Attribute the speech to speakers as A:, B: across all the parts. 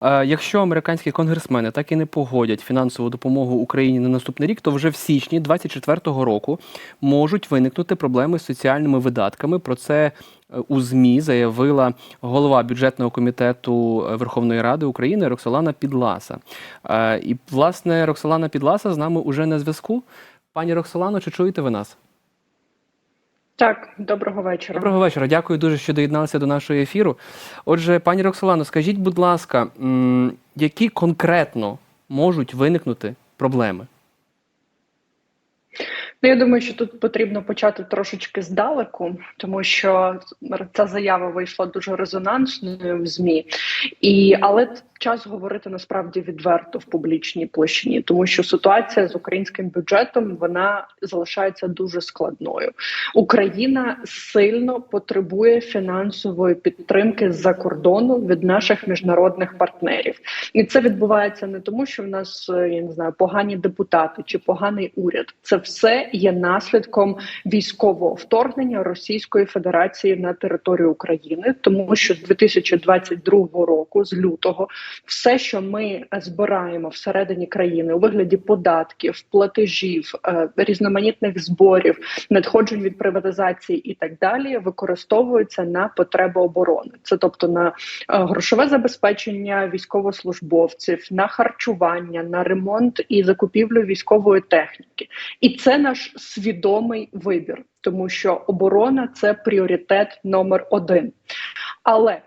A: Е, Якщо американські конгресмени так і не погодять фінансову допомогу Україні на наступний рік, то вже в січні 2024 року можуть виникнути проблеми з соціальними видатками. Про це е, у ЗМІ заявила голова бюджетного комітету е, Верховної Ради України Роксолана Підласа. І власне Роксолана Підласа з нами уже на зв'язку. Пані Роксолано, чи чуєте ви нас?
B: Так, доброго вечора.
A: Доброго вечора. Дякую дуже, що доєдналися до нашого ефіру. Отже, пані Роксолано, скажіть, будь ласка, які конкретно можуть виникнути проблеми?
B: Ну, я думаю, що тут потрібно почати трошечки здалеку, тому що ця заява вийшла дуже резонансною в змі, і але час говорити насправді відверто в публічній площині, тому що ситуація з українським бюджетом вона залишається дуже складною. Україна сильно потребує фінансової підтримки з-за кордону від наших міжнародних партнерів, і це відбувається не тому, що в нас е, я не знаю погані депутати чи поганий уряд. Це все є наслідком військового вторгнення Російської Федерації на територію України, тому що з 2022 року, з лютого, все, що ми збираємо всередині країни у вигляді податків, платежів, е, різноманітних зборів, надходжень від приватизації і так далі, використовується на потреби оборони. Це тобто на е, грошове забезпечення військовослужбовців, на харчування, на ремонт і закупівлю військової техніки. І це наш свідомий вибір, тому що оборона це пріоритет номер один. Але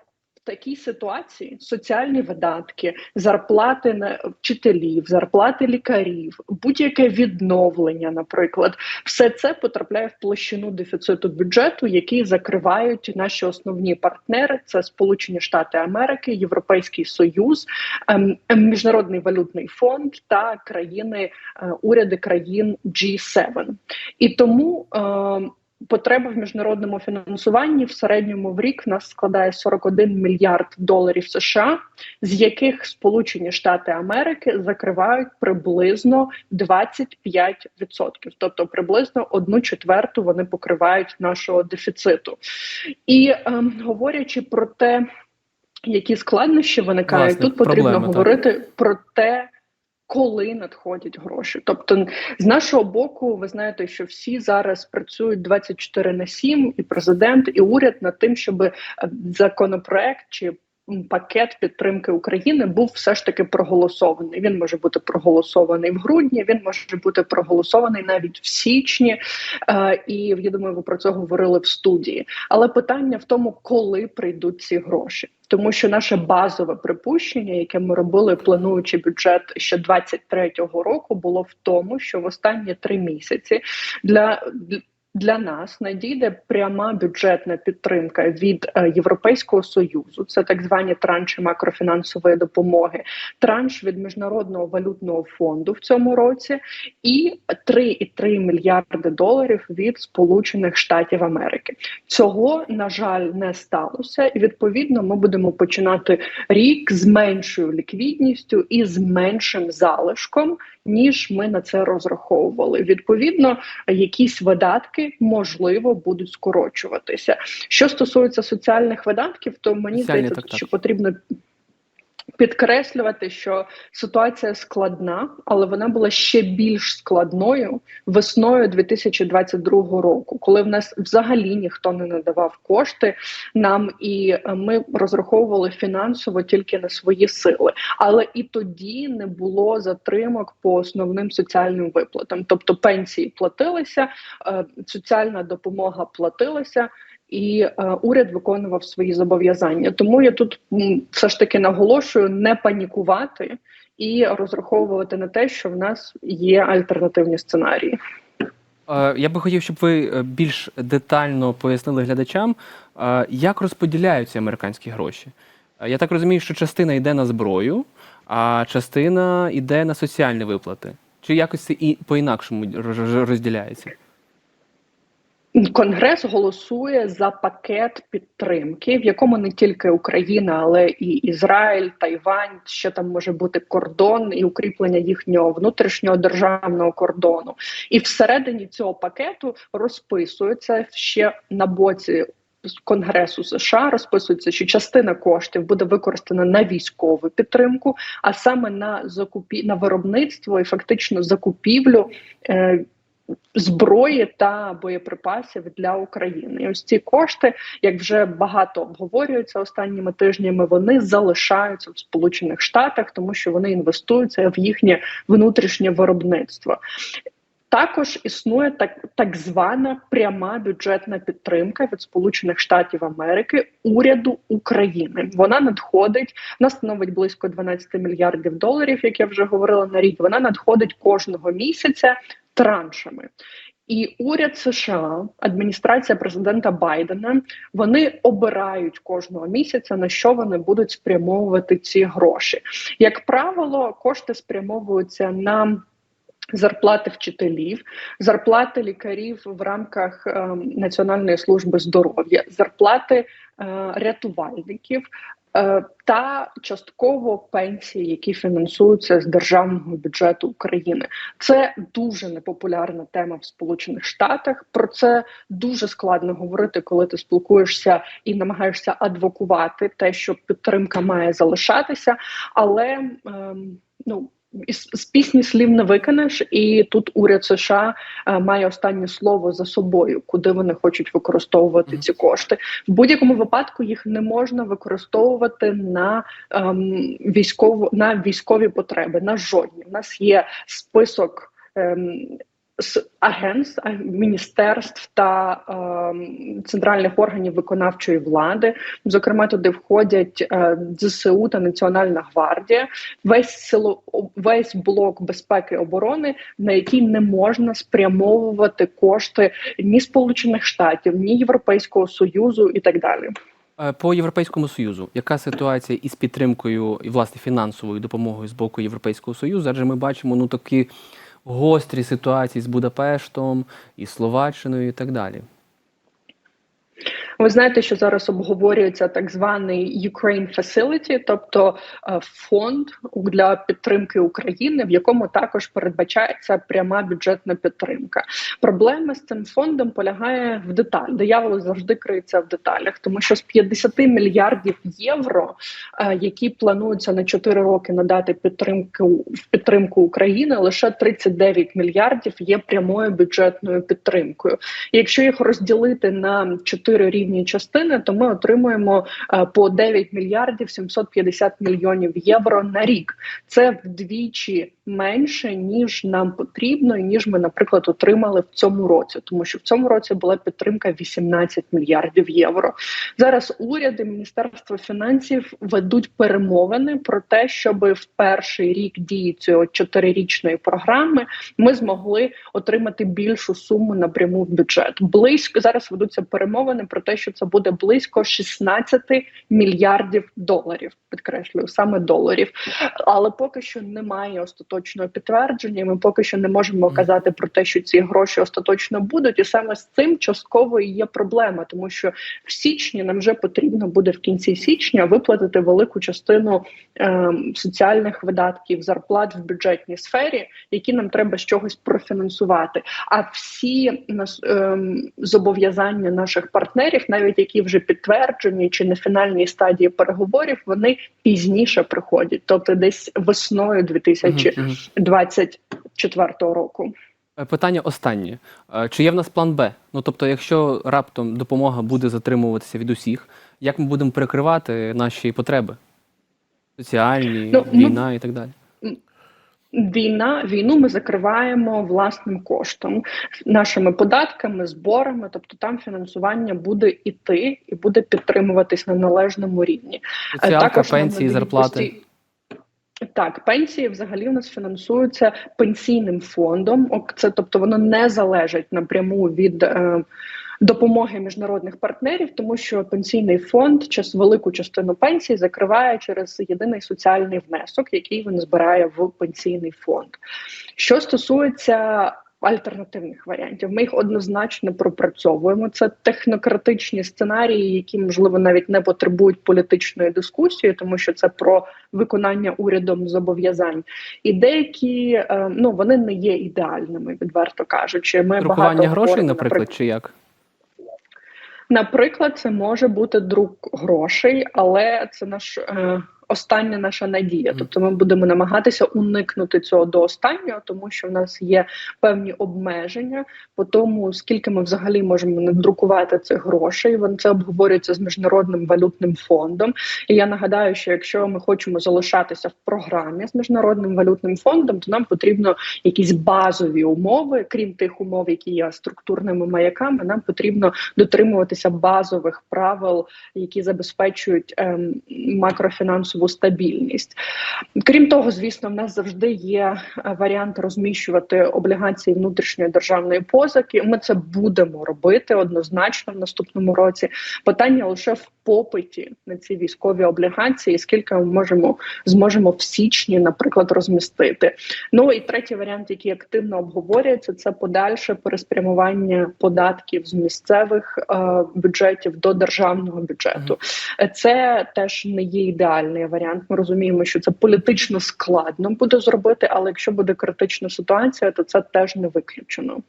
B: такій ситуації соціальні видатки, зарплати на вчителів, зарплати лікарів, будь-яке відновлення, наприклад, все це потрапляє в площину дефіциту бюджету, який закривають наші основні партнери: це Сполучені Штати Америки, Європейський Союз, ем, ем, Міжнародний валютний фонд та країни е, уряди країн G7. І тому. Потреба в міжнародному фінансуванні в середньому в рік в нас складає 41 мільярд доларів США, з яких Сполучені Штати Америки закривають приблизно 25%. тобто приблизно одну четверту вони покривають нашого дефіциту. І ем, говорячи про те, які складнощі виникають,
A: Власне,
B: тут потрібно
A: проблеми, так.
B: говорити про те. Коли надходять гроші, тобто з нашого боку, ви знаєте, що всі зараз працюють 24 на 7, і президент, і уряд над тим, щоб е, законопроект чи пакет підтримки України був все ж таки проголосований. Він може бути проголосований в грудні, він може бути проголосований навіть в січні. Е, і я думаю, ви про це говорили в студії. Але питання в тому, коли прийдуть ці гроші. Тому що наше базове припущення, яке ми робили, плануючи бюджет ще 23-го року, було в тому, що в останні три місяці для для нас надійде пряма бюджетна підтримка від е, Європейського союзу. Це так звані транші макрофінансової допомоги, транш від міжнародного валютного фонду в цьому році, і 3,3 мільярди доларів від Сполучених Штатів Америки. Цього на жаль не сталося, і відповідно ми будемо починати рік з меншою ліквідністю і з меншим залишком, ніж ми на це розраховували. Відповідно, якісь видатки можливо будуть скорочуватися. Що стосується соціальних видатків, то мені
A: Соціальні,
B: здається,
A: так, так.
B: що потрібно. Підкреслювати, що ситуація складна, але вона була ще більш складною весною 2022 року, коли в нас взагалі ніхто не надавав кошти нам, і ми розраховували фінансово тільки на свої сили. Але і тоді не було затримок по основним соціальним виплатам, тобто пенсії платилися, е, соціальна допомога платилася і е, уряд виконував свої зобов'язання. Тому я тут все ж таки наголошую не панікувати і розраховувати на те, що в нас є альтернативні сценарії.
A: Е, Я би хотів, щоб ви е, більш детально пояснили глядачам, як розподіляються американські гроші. Я так розумію, що частина йде на зброю, а частина йде на соціальні виплати. Чи якось це і по-інакшому роз- розділяється?
B: Конгрес голосує за пакет підтримки, в якому не тільки Україна, але і Ізраїль, Тайвань, ще там може бути кордон і укріплення їхнього внутрішнього державного кордону. І всередині цього пакету розписується ще на боці Конгресу США розписується, що частина коштів буде використана на військову підтримку, а саме на закупі на виробництво і фактично закупівлю. Е, Зброї та боєприпасів для України, і ось ці кошти, як вже багато обговорюються останніми тижнями, вони залишаються в Сполучених Штатах, тому що вони інвестуються в їхнє внутрішнє виробництво. Також існує так так звана пряма бюджетна підтримка від Сполучених Штатів Америки уряду України. Вона надходить, вона становить близько 12 мільярдів доларів, як я вже говорила на рік. Вона надходить кожного місяця траншами. І уряд США, адміністрація президента Байдена, вони обирають кожного місяця на що вони будуть спрямовувати ці гроші. Як правило, кошти спрямовуються на Зарплати вчителів, зарплати лікарів в рамках е, Національної служби здоров'я, зарплати е, рятувальників е, та частково пенсії, які фінансуються з державного бюджету України. Це дуже непопулярна тема в Сполучених Штатах. Про це дуже складно говорити, коли ти спілкуєшся і намагаєшся адвокувати те, що підтримка має залишатися, але е, ну. З пісні слів не виконеш, і тут уряд США е, має останнє слово за собою, куди вони хочуть використовувати ці кошти. В будь-якому випадку їх не можна використовувати на ем, військову на військові потреби. На жодні. У нас є список. Ем, з агентств, міністерств та е, центральних органів виконавчої влади, зокрема, туди входять е, ЗСУ та Національна гвардія, весь сило, весь блок безпеки оборони, на який не можна спрямовувати кошти ні Сполучених Штатів, ні Європейського союзу і так далі.
A: Е, По Європейському Союзу, яка ситуація із підтримкою і власне фінансовою допомогою з боку Європейського Союзу? Адже ми бачимо ну такі гострі ситуації з Будапештом, і Словаччиною, і так далі.
B: Ви знаєте, що зараз обговорюється так званий Ukraine Facility, тобто е, фонд для підтримки України, в якому також передбачається пряма бюджетна підтримка. Проблема з цим фондом полягає в деталь. Диявол завжди криється в деталях, тому що з 50 мільярдів євро, е, які плануються на 4 роки надати підтримку в підтримку України, лише 39 мільярдів є прямою бюджетною підтримкою. І Якщо їх розділити на 4 рівні частини, то ми отримуємо е, по 9 мільярдів 750 мільйонів євро на рік. Це вдвічі менше ніж нам потрібно, і ніж ми, наприклад, отримали в цьому році, тому що в цьому році була підтримка 18 мільярдів євро. Зараз уряд і міністерство фінансів ведуть перемовини про те, щоб в перший рік дії цієї чотирирічної програми ми змогли отримати більшу суму напряму в бюджет. Близько зараз ведуться перемовини про те, що це буде близько 16 мільярдів доларів. Підкреслюю саме доларів, але поки що немає остаточного підтвердження. Ми поки що не можемо казати про те, що ці гроші остаточно будуть, і саме з цим частково і є проблема, тому що в січні нам вже потрібно буде в кінці січня виплатити велику частину е, соціальних видатків зарплат в бюджетній сфері, які нам треба з чогось профінансувати. А всі е, зобов'язання наших партнерів, навіть які вже підтверджені чи на фінальній стадії переговорів, вони пізніше приходять, тобто десь весною 2024 року.
A: Е, Питання останнє: Е, чи є в нас план Б? Ну тобто, якщо раптом допомога буде затримуватися від усіх, як ми будемо перекривати наші потреби? Соціальні,
B: Ну, ми-
A: війна і так далі.
B: Війна, війну ми закриваємо власним коштом, нашими податками, зборами. Тобто там фінансування буде іти і буде підтримуватись на належному рівні. Е,
A: Соціалка,
B: нам
A: пенсії,
B: надають
A: зарплати.
B: Так, пенсії взагалі у нас фінансуються пенсійним фондом. Це тобто воно не залежить напряму від е, допомоги міжнародних партнерів, тому що пенсійний фонд час велику частину пенсії закриває через єдиний соціальний внесок, який він збирає в пенсійний фонд. Що стосується альтернативних варіантів, ми їх однозначно пропрацьовуємо. Це технократичні сценарії, які можливо навіть не потребують політичної дискусії, тому що це про виконання урядом зобов'язань. І деякі е, ну вони не є ідеальними, відверто кажучи. Ми багато
A: грошей,
B: говоримо,
A: наприклад, чи як?
B: Наприклад, це може бути друк грошей, але це наш е, остання наша надія. Тобто, ми будемо намагатися уникнути цього до останнього, тому що в нас є певні обмеження по тому, скільки ми взагалі можемо надрукувати цих грошей. Вон це обговорюється з міжнародним валютним фондом. І я нагадаю, що якщо ми хочемо залишатися в програмі з міжнародним валютним фондом, то нам потрібно якісь базові умови, крім тих умов, які є структурними маяками. Нам потрібно дотримуватися базових правил, які забезпечують ем, макрофінансову стабільність. Крім того, звісно, в нас завжди є е, варіант розміщувати облігації внутрішньої державної позики. Ми це будемо робити однозначно в наступному році. Питання лише в попиті на ці військові облігації, скільки ми можемо зможемо в січні, наприклад, розмістити. Ну і третій варіант, який активно обговорюється, це подальше переспрямування податків з місцевих е, бюджетів до державного бюджету. Це теж не є ідеальний варіант. Ми розуміємо, що це політично складно буде зробити, але якщо буде критична ситуація, то це теж не виключено.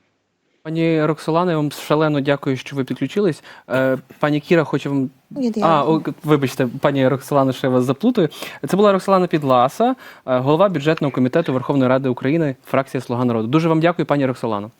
A: Пані Роксолана, я вам шалено дякую, що ви підключились. Е, Пані Кіра, хоче вам
C: Ні.
A: А, о, вибачте, пані Роксолана, що я вас заплутаю. Це була Роксолана Підласа, е, голова бюджетного комітету Верховної Ради України, фракція Слуга народу. Дуже вам дякую, пані Роксолано.